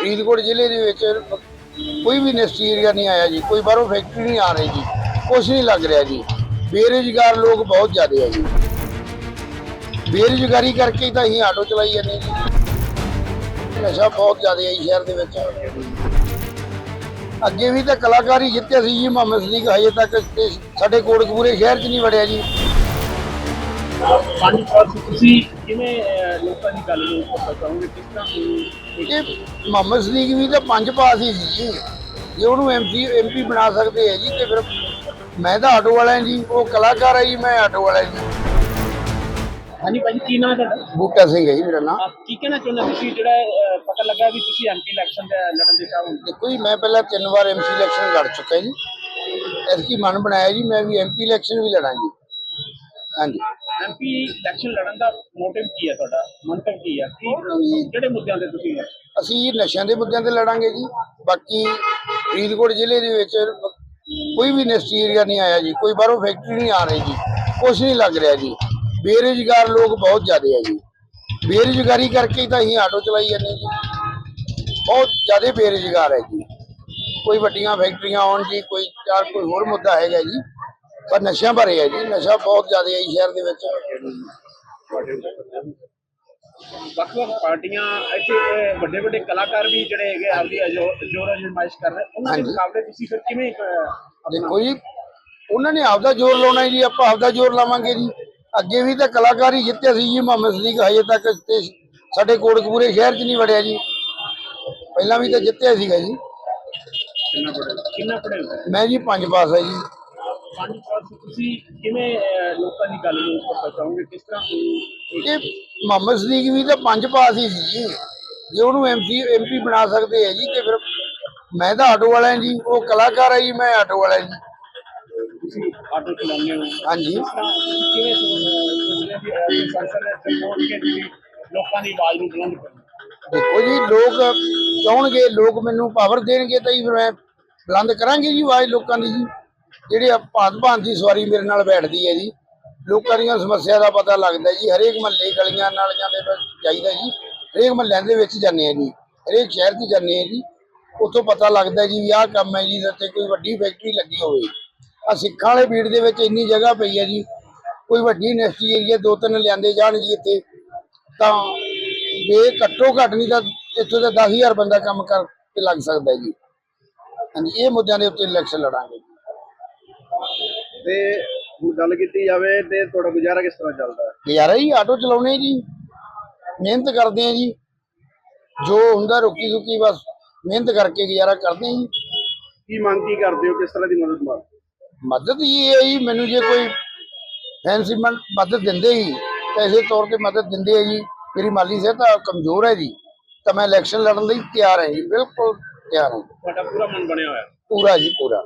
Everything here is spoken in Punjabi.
ਫਰੀਦਕੋਟ ਜ਼ਿਲ੍ਹੇ ਦੇ ਵਿੱਚ ਕੋਈ ਵੀ ਇੰਡਸਟਰੀ ਏਰੀਆ ਨਹੀਂ ਆਇਆ ਜੀ, ਕੋਈ ਬਾਹਰੋਂ ਫੈਕਟਰੀ ਨਹੀਂ ਆ ਰਹੀ ਜੀ, ਕੁਛ ਨਹੀਂ ਲੱਗ ਰਿਹਾ ਜੀ। ਬੇਰੁਜ਼ਗਾਰ ਲੋਕ ਬਹੁਤ ਜ਼ਿਆਦਾ ਆ ਜੀ। ਬੇਰੁਜ਼ਗਾਰੀ ਕਰਕੇ ਹੀ ਤਾਂ ਅਸੀਂ ਆਟੋ ਚਲਾਈ ਜਾਂਦੇ ਜੀ। ਨਸ਼ਾ ਬਹੁਤ ਜ਼ਿਆਦਾ ਹੈ ਜੀ ਸ਼ਹਿਰ ਦੇ ਵਿੱਚ। ਅੱਗੇ ਵੀ ਤਾਂ ਕਲਾਕਾਰ ਹੀ ਜਿੱਤਿਆ ਸੀ ਜੀ, ਮੁਹੰਮਦ ਸਦੀਕ ਹਜੇ ਤੱਕ ਤੇ ਸਾਡੇ ਕੋਟਕਪੂਰੇ ਸ਼ਹਿਰ 'ਚ ਨਹੀਂ ਵੜਿਆ ਜੀ। ਪੰਜ ਪਾਸ ਤੁਸੀਂ ਕਿਵੇਂ ਲੋਕਾਂ ਦੀ ਗੱਲ ਨੂੰ ਪਹੁੰਚਾਓਗੇ ਕਿਸ ਤਰ੍ਹਾਂ ਤੁਸੀਂ ਇਹ ਮੁਹੰਮਦ ਸਦੀਕ ਵੀ ਤਾਂ ਪੰਜ ਪਾਸ ਹੀ ਸੀ ਜੀ। ਜੇ ਉਹਨੂੰ ਐਮਪੀ ਐਮਪੀ ਬਣਾ ਸਕਦੇ ਆ ਜੀ ਤੇ ਫਿਰ ਮੈਂ ਤਾਂ ਆਟੋ ਵਾਲਾ ਜੀ ਉਹ ਕਲਾਕਾਰ ਹੈ ਜੀ ਮੈਂ ਆਟੋ ਵਾਲਾ ਜੀ। ਹਾਂਜੀ ਭਾਜੀ ਕੀ ਨਾਮ ਤੁਹਾਡਾ? ਬੂਟਾ ਸਿੰਘ ਹੈ ਜੀ ਮੇਰਾ ਨਾਮ। ਕੀ ਕਹਿਣਾ ਚਾਹੁੰਦੇ ਤੁਸੀਂ ਜਿਹੜਾ ਪਤਾ ਲੱਗਾ ਵੀ ਤੁਸੀਂ ਐਮਪੀ ਇਲੈਕਸ਼ਨ ਦੇ ਲੜਨ ਦੇ ਚਾਹੋਗੇ ਦੇਖੋ ਜੀ ਮੈਂ ਪਹਿਲਾਂ ਤਿੰਨ ਵਾਰ ਐਮਸੀ ਇਲੈਕਸ਼ਨ ਲੜ ਚੁੱਕਾ ਜੀ। ਐਤਕੀ ਮਨ ਬਣਾਇਆ ਜੀ ਮੈਂ ਵੀ ਐਮਪੀ ਇਲੈਕਸ਼ਨ ਵੀ ਲੜਾਂ ਜੀ ਹਾਂਜੀ। ਐਮਪੀ ਇਲੈਕਸ਼ਨ ਲੜਨ ਦਾ ਮੋਟਿਵ ਕੀ ਹੈ ਤੁਹਾਡਾ? ਮੰਤਵ ਕੀ ਹੈ? ਕੀ ਕਿਹੜੇ ਮੁੱਦਿਆਂ ਤੇ ਤੁਸੀਂ ਅਸੀਂ ਨਸ਼ਿਆਂ ਦੇ ਮੁੱਦਿਆਂ ਤੇ ਲੜਾਂਗੇ ਜੀ। ਬਾਕੀ ਫਰੀਦਕੋਟ ਜ਼ਿਲ੍ਹੇ ਦੇ ਵਿੱਚ ਕੋਈ ਵੀ ਇੰਡਸਟਰੀ ਏਰੀਆ ਨਹੀਂ ਆਇਆ ਜੀ। ਕੋਈ ਬਾਹਰੋਂ ਫੈਕਟਰੀ ਨਹੀਂ ਆ ਰਹੀ ਜੀ। ਕੁਛ ਨਹੀਂ ਲੱਗ ਰਿਹਾ ਜੀ। ਬੇਰੁਜ਼ਗਾਰ ਲੋਕ ਬਹੁਤ ਜ਼ਿਆਦੇ ਆ ਜੀ। ਬੇਰੁਜ਼ਗਾਰੀ ਕਰਕੇ ਤਾਂ ਅਸੀਂ ਆਟੋ ਚਲਾਈ ਜਾਂਦੇ ਜੀ। ਬਹੁਤ ਜ਼ਿਆਦੇ ਬੇਰੁਜ਼ਗਾਰ ਹੈ ਜੀ। ਕੋਈ ਵੱਡੀਆਂ ਫੈਕਟਰੀਆਂ ਆਉਣ ਜੀ, ਕੋਈ ਚਾਰ ਕੋਈ ਹੋਰ ਮੁੱਦਾ ਹੈਗਾ ਜੀ। ਪਰ ਨਸ਼ਿਆਂ ਬਾਰੇ ਹੈ ਜੀ ਨਸ਼ਾ ਬਹੁਤ ਜ਼ਿਆਦਾ ਹੈ ਜੀ ਸ਼ਹਿਰ ਦੇ ਵਿੱਚ। ਵੱਖ ਵੱਖ ਪਾਰਟੀਆਂ ਇੱਥੇ ਵੱਡੇ ਵੱਡੇ ਕਲਾਕਾਰ ਵੀ ਜਿਹੜੇ ਹੈਗੇ ਆਪਦੀ ਜ਼ੋਰ ਅਜਮਾਇਸ਼ ਕਰ ਰਹੇ ਉਹਨਾਂ ਦੇ। ਮੁਕਾਬਲੇ ਤੁਸੀਂ ਫਿਰ ਕਿਵੇਂ ਦੇਖੋ ਜੀ ਉਹਨਾਂ ਨੇ ਆਪਦਾ ਜ਼ੋਰ ਲਾਉਣਾ ਜੀ ਆਪਾਂ ਆਪਦਾ ਜ਼ੋਰ ਲਾਵਾਂਗੇ ਜੀ। ਅੱਗੇ ਵੀ ਤਾਂ ਕਲਾਕਾਰ ਹੀ ਜਿੱਤਿਆ ਸੀ ਜੀ ਮੁਹੰਮਦ ਸਦੀਕ ਹਜੇ ਤੱਕ ਤੇ ਸਾਡੇ ਕੋਟਕਪੂਰੇ ਸ਼ਹਿਰ 'ਚ ਨਹੀਂ ਵੜਿਆ ਜੀ। ਪਹਿਲਾਂ ਵੀ ਤਾਂ ਜਿੱਤਿਆ ਸੀਗਾ ਜੀ। ਕਿੰਨਾ ਪੜੇ ਕਿੰਨਾ ਪੜੇ ਮੈਂ ਜੀ ਪੰਜ ਪਾਸ ਹੈ ਜੀ। ਤੁਸੀਂ ਕਿਵੇਂ ਅਹ, ਲੋਕਾਂ ਦੀ ਗੱਲ ਨੂੰ ਪਹੁੰਚਾਓਗੇ ਕਿਸ ਤਰ੍ਹਾਂ ਤੁਸੀਂ ਇਹ ਮੁਹੰਮਦ ਸਦੀਕ ਵੀ ਤਾਂ ਪੰਜ ਪਾਸ ਹੀ ਸੀ ਜੀ। ਜੇ ਉਹਨੂੰ ਐਮਪੀ ਐਮਪੀ ਬਣਾ ਸਕਦੇ ਆ ਜੀ ਤੇ ਫਿਰ ਮੈਂ ਤਾਂ ਆਟੋ ਵਾਲਾ ਹਾਂ ਜੀ ਉਹ ਕਲਾਕਾਰ ਹੈ ਜੀ ਮੈਂ ਆਟੋ ਵਾਲਾ ਜੀ ਤੁਸੀਂ ਆਟੋ ਚਲਾਉਂਦੇ ਹੋ। ਹਾਂਜੀ। ਕਿਸ ਤਰ੍ਹਾਂ ਤੁਸੀਂ ਕਿਵੇਂ ਸੋਚਦੇ ਹੋ? ਕਿ ਅਹ, ਸੰਸਦ ਦੇ ਸਪੋਰਟ ਕੇ ਤੁਸੀਂ ਲੋਕਾਂ ਦੀ ਆਵਾਜ਼ ਨੂੰ ਬੁਲੰਦ ਕਰੋ ਦੇਖੋ ਜੀ ਲੋਕ ਚਾਹਣਗੇ ਲੋਕ ਮੈਨੂੰ ਪਾਵਰ ਦੇਣਗੇ ਤਾਂ ਹੀ ਫਿਰ ਮੈਂ ਬੁਲੰਦ ਕਰਾਂਗੇ ਜੀ ਆਵਾਜ਼ ਲੋਕਾਂ ਦੀ ਜੀ। ਜਿਹੜੀ ਭਾਂਤ ਭਾਂਤ ਦੀ ਸਵਾਰੀ ਮੇਰੇ ਨਾਲ ਬੈਠਦੀ ਹੈ ਜੀ। ਲੋਕਾਂ ਦੀਆਂ ਸਮੱਸਿਆ ਦਾ ਪਤਾ ਲੱਗਦਾ ਜੀ। ਹਰੇਕ ਮਹੱਲੇ ਗਲੀਆਂ ਨਾਲੀਆਂ ਦੇ ਵਿੱਚ ਜਾਈਦਾ ਜੀ। ਹਰੇਕ ਮਹੱਲਿਆਂ ਦੇ ਵਿੱਚ ਜਾਂਦੇ ਆ ਜੀ। ਹਰੇਕ ਸ਼ਹਿਰ 'ਚ ਜਾਂਦੇ ਆ ਜੀ। ਉੱਥੋਂ ਪਤਾ ਲੱਗਦਾ ਜੀ ਵੀ ਆਹ ਕੰਮ ਹੈ ਜੀ ਤੇ ਕੋਈ ਵੱਡੀ ਫੈਕਟਰੀ ਲੱਗੀ ਹੋਵੇ। ਆ ਸਿੱਖਾਂ ਵਾਲੇ ਬੀੜ ਦੇ ਵਿੱਚ ਇੰਨੀ ਜਗ੍ਹਾ ਪਈ ਹੈ ਜੀ। ਕੋਈ ਵੱਡੀ ਇੰਡਸਟਰੀ ਏਰੀਆ ਦੋ ਤਿੰਨ ਲਿਆਂਦੇ ਜਾਣ ਜੀ ਇੱਥੇ। ਤਾਂ ਇਹ ਘੱਟੋ ਘੱਟ ਨਹੀਂ ਤਾਂ ਇੱਥੋਂ ਦਾ 10000 ਬੰਦਾ ਕੰਮ ਕਰ ਕੇ ਲੱਗ ਸਕਦਾ ਜੀ। ਹਾਂਜੀ, ਇਹ ਮੁੱਦਿਆਂ ਦੇ ਉੱਤੇ ਇਲੈਕਸ਼ਨ ਲੜਾਂਗੇ। ਤੇ ਹੁਣ ਗੱਲ ਕੀਤੀ ਜਾਵੇ ਤੇ ਤੁਹਾਡਾ ਗੁਜ਼ਾਰਾ ਕਿਸ ਤਰ੍ਹਾਂ ਚੱਲਦਾ ਹੈ? ਗੁਜ਼ਾਰਾ ਜੀ ਆਟੋ ਚਲਾਉਣੇ ਜੀ। ਮਿਹਨਤ ਕਰਦੇ ਆ ਜੀ। ਜੋ ਹੁੰਦਾ ਰੁਕੀ ਸੁੱਕੀ ਬਸ ਮਿਹਨਤ ਕਰਕੇ ਗੁਜ਼ਾਰਾ ਕਰਦੇ ਆ ਜੀ। ਕੀ ਮੰਗ ਕੀ ਕਰਦੇ ਹੋ? ਕਿਸ ਤਰ੍ਹਾਂ ਦੀ ਮਦਦ ਮੰਗ? ਮਦਦ ਇਹ ਹੈ ਜੀ ਮੈਨੂੰ ਜੇ ਕੋਈ ਫੈਂਸੀ ਮਦਦ ਦਿੰਦੇ ਹੀ ਪੈਸੇ ਤੌਰ ਤੇ ਮਦਦ ਦਿੰਦੇ ਆ ਜੀ ਮੇਰੀ ਮਾਲੀ ਸਹਾਇਤਾ ਕਮਜ਼ੋਰ ਹੈ ਜੀ ਤਾਂ ਮੈਂ ਇਲੈਕਸ਼ਨ ਲੜਨ ਲਈ ਤਿਆਰ ਹਾਂ ਜੀ ਬਿਲਕੁਲ ਤਿਆਰ ਹਾਂ। ਤੁਹਾਡਾ ਪੂਰਾ ਮਨ ਬਣਿਆ ਹੋਇਆ। ਪੂਰਾ ਜੀ ਪੂਰਾ।